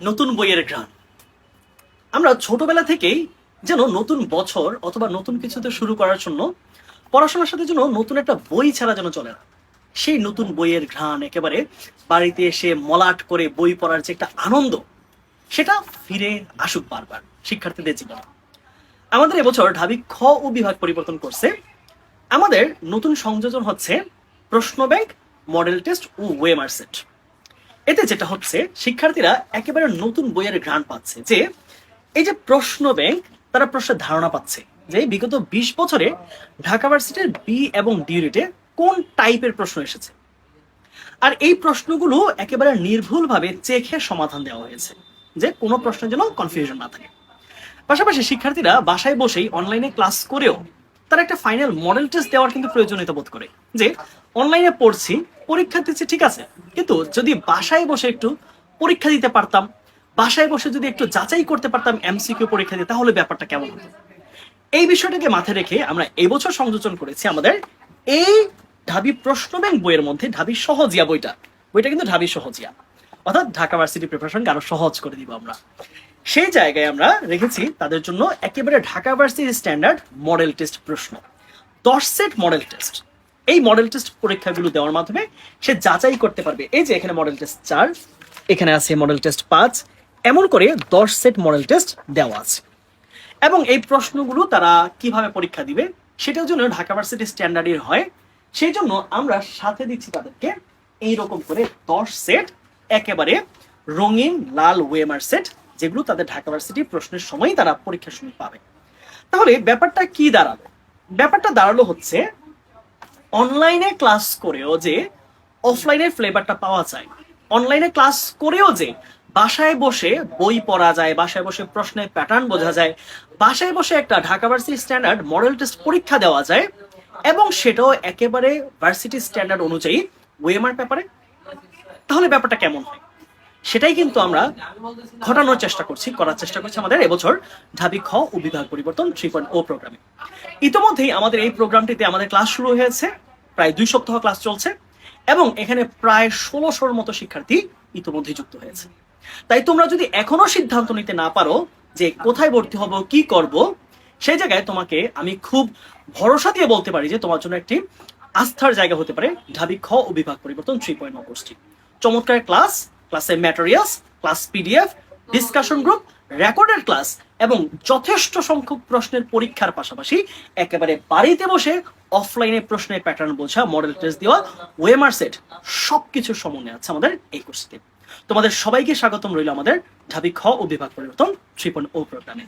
নতুন বইয়ের ঘ্রাণ। আমরা ছোটবেলা থেকেই যেন নতুন বছর অথবা নতুন কিছুতে শুরু করার জন্য পড়াশোনার সাথে যেন নতুন একটা বই ছাড়া যেন চলে না। সেই নতুন বইয়ের ঘ্রাণ একেবারে বাড়িতে এসে মলাট করে বই পড়ার যে একটা আনন্দ, সেটা ফিরে আসুক বারবার শিক্ষার্থীদের জীবনে। আমাদের এবছর ঢাবি খ ও বিভাগ পরিবর্তন করছে। আমাদের নতুন সংযোজন হচ্ছে প্রশ্ন ব্যাংক মডেল টেস্ট ও ওয়েমার সেট। এতে যেটা হচ্ছে, শিক্ষার্থীরা একেবারে নতুন বইয়ের ঘ্রাণ পাচ্ছে যে এই যে প্রশ্ন ব্যাংক তারা প্রশ্নের ধারণা পাচ্ছে যে বিগত বিশ বছরে ঢাকা ভার্সিটির বি এবং ডি ইউনিটে কোন টাইপের প্রশ্ন এসেছে? আর এই প্রশ্নগুলো একেবারে নির্ভুলভাবে চেখে সমাধান দেওয়া হয়েছে, যে কোনো প্রশ্নের জন্য কনফিউশন না থাকে। পাশাপাশি শিক্ষার্থীরা বাসায় বসেই অনলাইনে ক্লাস করেও তারা একটা ফাইনাল মডেল টেস্ট দেওয়ার কিন্তু প্রয়োজনীয়তা বোধ করে, যে অনলাইনে পড়ছি পরীক্ষা দিচ্ছি, ঠিক আছে। কিন্তু যদি বাসায় বসে একটু পরীক্ষা দিতে পারতাম, বাসায় বসে যদি একটু যাচাই করতে পারতাম এমসিকিউ পরীক্ষা দিয়ে, তাহলে ব্যাপারটা কেমন হতো? এই বিষয়টাকে মাথায় রেখে আমরা এবছর সংযোজন করেছি আমাদের এই ঢাবি প্রশ্ন ব্যাংক বইয়ের মধ্যে, ঢাবি সহজিয়া বইটা। বইটা কিন্তু ঢাবি সহজিয়া। অর্থাৎ ঢাকা ভার্সিটি প্রিপারেশনকে আরও সহজ করে দিব আমরা। সেই জায়গায় আমরা রেখেছি তাদের জন্য একেবারে Dhaka varsity standard model test প্রশ্ন। দশ সেট মডেল টেস্ট এই মডেল টেস্ট পরীক্ষাগুলো দেওয়ার মাধ্যমে সে যাচাই করতে পারবে। এই যে এখানে মডেল টেস্ট চার, এখানে আছে মডেল টেস্ট পাঁচ, এমন করে দশ সেট মডেল টেস্ট দেওয়া আছে। এবং এই প্রশ্নগুলো তারা কীভাবে পরীক্ষা দিবে, সেটার জন্য ঢাকা ভার্সিটি স্ট্যান্ডার্ডের হয়। সেই জন্য আমরা সাথে দিচ্ছি তাদেরকে এইরকম করে দশ সেট একেবারে রঙিন লাল ওয়েমার সেট যেগুলো তাদের ঢাকা ভার্সিটি প্রশ্নের সময় তারা পরীক্ষার সময় পাবে। তাহলে ব্যাপারটা কি দাঁড়াল? ব্যাপারটা দাঁড়াল হচ্ছে অনলাইনে ক্লাস করেও যে অফলাইনের ফ্লেভারটা পাওয়া যায়। অনলাইনে ক্লাস করেও যে বাসায় বসে বই পড়া যায়, বাসায় বসে প্রশ্নের প্যাটার্ন বোঝা যায়, বাসায় বসে একটা Dhaka varsity standard model test পরীক্ষা দেওয়া যায় এবং সেটাও একেবারে ভার্সিটি স্ট্যান্ডার্ড অনুযায়ী ওয়েমার ব্যাপারে তাহলে ব্যাপারটা কেমন হয়? সেটাই কিন্তু আমরা ঘটানোর চেষ্টা করছি, করার চেষ্টা করছি আমাদের এবছর ঢাবি খ ও বিভাগ পরিবর্তন থ্রি পয়েন্ট ও প্রোগ্রামে ইতিমধ্যেই আমাদের এই প্রোগ্রামটিতে আমাদের ক্লাস শুরু হয়েছে, প্রায় দুই সপ্তাহ ক্লাস চলছে, এবং এখানে প্রায় ষোলোশোর মতো শিক্ষার্থী ইতিমধ্যে যুক্ত হয়েছে। তাই তোমরা যদি এখনও সিদ্ধান্ত নিতে না পারো যে কোথায় ভর্তি হব, কি করব, সেই জায়গায় তোমাকে আমি খুব ভরসা দিয়ে বলতে পারি যে তোমার জন্য একটি আস্থার জায়গা হতে পারে ঢাবি খ ও বিভাগ পরিবর্তন থ্রি পয়েন্ট কোর্সটি চমৎকার ক্লাস ক্লাসের materials class PDF discussion group recorded class এবং যথেষ্ট সংখ্যক প্রশ্নের পরীক্ষার পাশাপাশি একেবারে বাড়িতে বসে অফলাইনে প্রশ্নের প্যাটার্ন বোঝা মডেল টেস্ট দেওয়া ওয়েমার সেট সবকিছুর সমন্বয় আছে আমাদের এই কোর্সটিতে তোমাদের সবাইকে স্বাগতম রইল আমাদের ঢাবি খ ও বিভাগ পরিবর্তন থ্রি পয়েন্ট ও প্রোগ্রামে